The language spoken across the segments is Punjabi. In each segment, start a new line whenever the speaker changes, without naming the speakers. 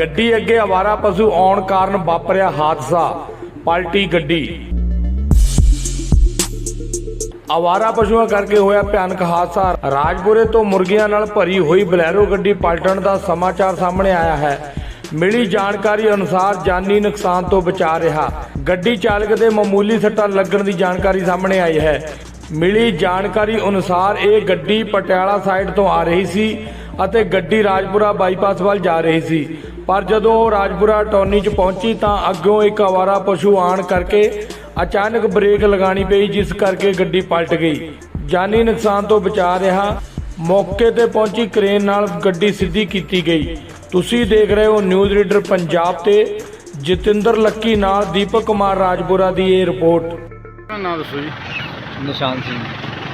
ਗੱਡੀ ਅੱਗੇ ਆਵਾਰਾ ਪਸ਼ੂ ਆਉਣ ਕਾਰਨ ਵਾਪਰਿਆ ਹਾਦਸਾ। ਪਲਟੀ ਗੱਡੀ। ਆਵਾਰਾ ਪਸ਼ੂਆਂ ਕਰਕੇ ਹੋਇਆ ਭਿਆਨਕ ਹਾਦਸਾ। ਰਾਜਪੁਰੇ ਤੋਂ ਮੁਰਗੀਆਂ ਨਾਲ ਭਰੀ ਹੋਈ ਬਲੈਰੋ ਗੱਡੀ ਪਲਟਣ ਦਾ ਸਮਾਚਾਰ ਸਾਹਮਣੇ ਆਇਆ ਹੈ। ਮਿਲੀ ਜਾਣਕਾਰੀ ਅਨੁਸਾਰ ਜਾਨੀ ਨੁਕਸਾਨ ਤੋਂ ਬਚਾ ਰਿਹਾ। ਗੱਡੀ ਚਾਲਕ ਦੇ ਮਾਮੂਲੀ ਸੱਟਾਂ ਲੱਗਣ ਦੀ ਜਾਣਕਾਰੀ ਸਾਹਮਣੇ ਆਈ ਹੈ। ਮਿਲੀ ਜਾਣਕਾਰੀ ਅਨੁਸਾਰ ਇਹ ਗੱਡੀ ਪਟਿਆਲਾ ਸਾਈਡ ਤੋਂ ਆ ਰਹੀ ਸੀ। ਅਤੇ ਗੱਡੀ ਰਾਜਪੁਰਾ ਬਾਈਪਾਸ ਵੱਲ ਜਾ ਰਹੀ ਸੀ। ਪਰ ਜਦੋਂ ਉਹ ਰਾਜਪੁਰਾ ਟੌਨੀ 'ਚ ਪਹੁੰਚੀ ਤਾਂ ਅੱਗੋਂ ਇੱਕ ਆਵਾਰਾ ਪਸ਼ੂ ਆਣ ਕਰਕੇ ਅਚਾਨਕ ਬ੍ਰੇਕ ਲਗਾਣੀ ਪਈ ਜਿਸ ਕਰਕੇ ਗੱਡੀ ਪਲਟ ਗਈ। ਜਾਨੀ ਨੁਕਸਾਨ ਤੋਂ ਬਚਾ ਰਿਹਾ ਮੌਕੇ ਤੇ ਪਹੁੰਚੀ ਕ੍ਰੇਨ ਨਾਲ ਗੱਡੀ ਸਿੱਧੀ ਕੀਤੀ ਗਈ। ਤੁਸੀਂ ਦੇਖ ਰਹੇ ਹੋ ਨਿਊਜ਼ ਰੀਡਰ ਪੰਜਾਬ ਤੇ ਜਤਿੰਦਰ ਲੱਕੀ ਨਾਲ ਦੀਪਕ ਕੁਮਾਰ ਰਾਜਪੁਰਾ ਦੀ ਇਹ ਰਿਪੋਰਟ।
ਨਾਮ ਦੱਸੋ ਜੀ।
ਨਿਸ਼ਾਨ ਸਿੰਘ।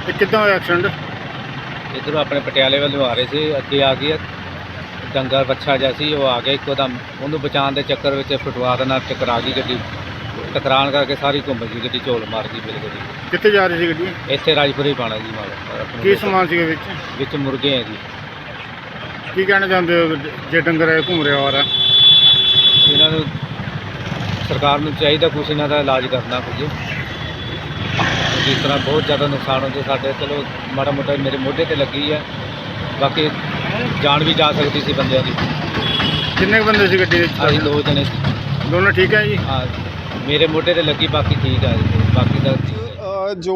ਇਹ ਕਿੱਦਾਂ ਹੋਇਆ ਐਕਸੀਡੈਂਟ
ਇੱਧਰੋਂ ਆਪਣੇ ਪਟਿਆਲੇ ਵੱਲੋਂ ਆ ਰਹੇ ਸੀ ਅੱਗੇ ਆ ਗਈ ਡੰਗਰ ਬੱਚਾ ਜਿਹਾ ਸੀ ਉਹ ਆ ਗਿਆ ਇੱਕੋ ਦਮ ਉਹਨੂੰ ਬਚਾਉਣ ਦੇ ਚੱਕਰ ਵਿੱਚ ਫੁੱਟਵਾਦ ਨਾਲ ਟਕਰਾ ਗਈ ਗੱਡੀ। ਟਕਰਾਣ ਕਰਕੇ ਸਾਰੀ ਘੁੰਮ ਗਈ ਗੱਡੀ ਝੋਲ ਮਾਰ ਗਈ ਬਿਲ ਗੱਡੀ।
ਕਿੱਥੇ ਜਾ ਰਹੀ ਸੀ ਗੱਡੀ?
ਇੱਥੇ ਰਾਜਪੁਰੇ ਹੀ ਪਾਣਾ ਜੀ ਮਾਲ
ਕੀ ਸਮਾਨ ਸੀਗਾ ਵਿੱਚ?
ਵਿੱਚ ਮੁਰਗੇ ਹੈ ਜੀ।
ਕੀ ਕਹਿਣਾ ਚਾਹੁੰਦੇ ਹੋ ਜੇ ਡੰਗਰ ਇਹ ਘੁੰਮ ਰਿਹਾ ਹੋ ਰਿਹਾ
ਇਹਨਾਂ ਨੂੰ ਸਰਕਾਰ ਨੂੰ ਚਾਹੀਦਾ ਕੁਛ ਇਹਨਾਂ ਦਾ ਇਲਾਜ ਕਰਨਾ ਕੁਝ ਜਿਸ ਤਰ੍ਹਾਂ ਬਹੁਤ ਜ਼ਿਆਦਾ ਨੁਕਸਾਨ ਹੁੰਦੇ ਸਾਡੇ ਚਲੋ ਮਾੜਾ ਮੋਟਾ ਮੇਰੇ ਮੋਢੇ ਤੇ ਲੱਗੀ ਹੈ ਬਾਕੀ ਜਾਨ ਵੀ ਜਾ ਸਕਦੀ ਸੀ ਬੰਦਿਆਂ ਦੀ।
ਕਿੰਨੇ ਕੁ ਬੰਦੇ ਸੀ ਗੱਡੀ
ਅਸੀਂ
ਵਿੱਚ
ਦੋ ਜਣੇ ਸੀ।
ਦੋਨੋਂ ਠੀਕ ਹੈ ਜੀ?
ਹਾਂ ਮੇਰੇ ਮੋਢੇ ਤੇ ਲੱਗੀ ਬਾਕੀ ਠੀਕ ਆ ਜੀ, ਬਾਕੀ ਦਾ ਹੈ।
ਜੋ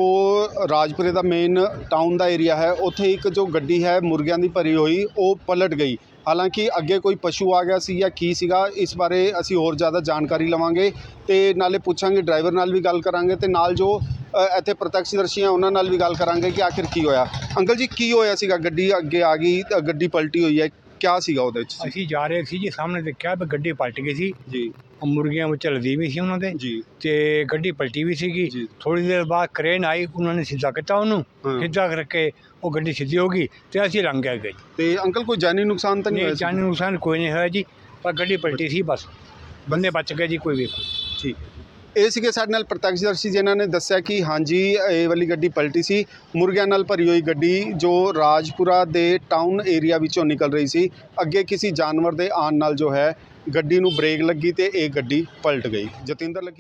ਰਾਜਪੁਰੇ ਦਾ ਮੇਨ ਟਾਊਨ ਦਾ ਏਰੀਆ ਹੈ ਉੱਥੇ ਇੱਕ ਜੋ ਗੱਡੀ ਹੈ ਮੁਰਗਿਆਂ ਦੀ ਭਰੀ ਹੋਈ ਉਹ ਪਲਟ ਗਈ। ਹਾਲਾਂਕਿ ਅੱਗੇ ਕੋਈ ਪਸ਼ੂ ਆ ਗਿਆ ਸੀ ਜਾਂ ਕੀ ਸੀਗਾ ਇਸ ਬਾਰੇ ਅਸੀਂ ਹੋਰ ਜ਼ਿਆਦਾ ਜਾਣਕਾਰੀ ਲਵਾਂਗੇ ਤੇ ਨਾਲੇ ਪੁੱਛਾਂਗੇ ਡਰਾਈਵਰ ਨਾਲ ਵੀ ਗੱਲ ਕਰਾਂਗੇ ਤੇ ਨਾਲ ਜੋ ਇੱਥੇ ਪ੍ਰਤੱਖਦਰਸ਼ੀ ਆ ਉਹਨਾਂ ਨਾਲ ਵੀ ਗੱਲ ਕਰਾਂਗੇ ਕਿ ਆਖਿਰ ਕੀ ਹੋਇਆ। ਅੰਕਲ ਜੀ ਕੀ ਹੋਇਆ ਸੀਗਾ? ਗੱਡੀ ਅੱਗੇ ਆ ਗਈ ਗੱਡੀ ਪਲਟੀ ਹੋਈ ਹੈ। ਕਿਆ ਸੀਗਾ ਉਹਦੇ ਵਿੱਚ
ਅਸੀਂ ਜਾ ਰਹੇ ਸੀ ਜੀ ਸਾਹਮਣੇ ਦੇਖਿਆ ਵੀ ਗੱਡੀ ਪਲਟ ਗਈ ਸੀ।
ਜੀ।
ਮੁਰਗੀਆਂ ਵਿੱਚ ਚਲਦੀ ਵੀ ਸੀ ਉਹਨਾਂ ਦੇ।
ਜੀ।
ਤੇ ਗੱਡੀ ਪਲਟੀ ਵੀ ਸੀਗੀ। ਥੋੜੀ ਦੇਰ ਬਾਅਦ ਕ੍ਰੇਨ ਆਈ ਉਹਨਾਂ ਨੇ ਸਿੱਧਾ ਕੀਤਾ ਉਹਨੂੰ। ਸਿੱਧਾ ਕਰਕੇ ਉਹ ਗੱਡੀ ਸਿੱਧੀ ਹੋ ਗਈ ਤੇ ਅਸੀਂ ਲੰਘ ਗਏ ਗਏ
ਤੇ ਅੰਕਲ ਕੋਈ ਜਾਨੀ ਨੁਕਸਾਨ ਤਾਂ ਨਹੀਂ ਹੋਇਆ?
ਜਾਨੀ ਨੁਕਸਾਨ ਕੋਈ ਨਹੀਂ ਹੋਇਆ ਜੀ ਪਰ ਗੱਡੀ ਪਲਟੀ ਸੀ ਬਸ। ਬੰਦੇ ਬਚ ਗਏ ਜੀ ਕੋਈ ਵੀ।
ਠੀਕ। ਇਹ ਸੀਗੇ ਸਾਡੇ ਨਾਲ ਪ੍ਰਤੱਖਦਰਸ਼ੀ ਜਿਨ੍ਹਾਂ ਨੇ ਦੱਸਿਆ ਕਿ ਹਾਂਜੀ, ਇਹ ਵਾਲੀ ਗੱਡੀ ਪਲਟੀ ਸੀ। ਮੁਰਗਿਆਂ ਨਾਲ ਭਰੀ ਹੋਈ ਗੱਡੀ ਜੋ ਰਾਜਪੁਰਾ ਦੇ ਟਾਊਨ ਏਰੀਆ ਵਿੱਚੋਂ ਨਿਕਲ ਰਹੀ ਸੀ। ਅੱਗੇ ਕਿਸੇ ਜਾਨਵਰ ਦੇ ਆਉਣ ਨਾਲ ਜੋ ਹੈ, ਗੱਡੀ ਨੂੰ ਬ੍ਰੇਕ ਲੱਗੀ ਤੇ ਇਹ ਗੱਡੀ ਪਲਟ ਗਈ। ਜਤਿੰਦਰ ਲੱਗੀ।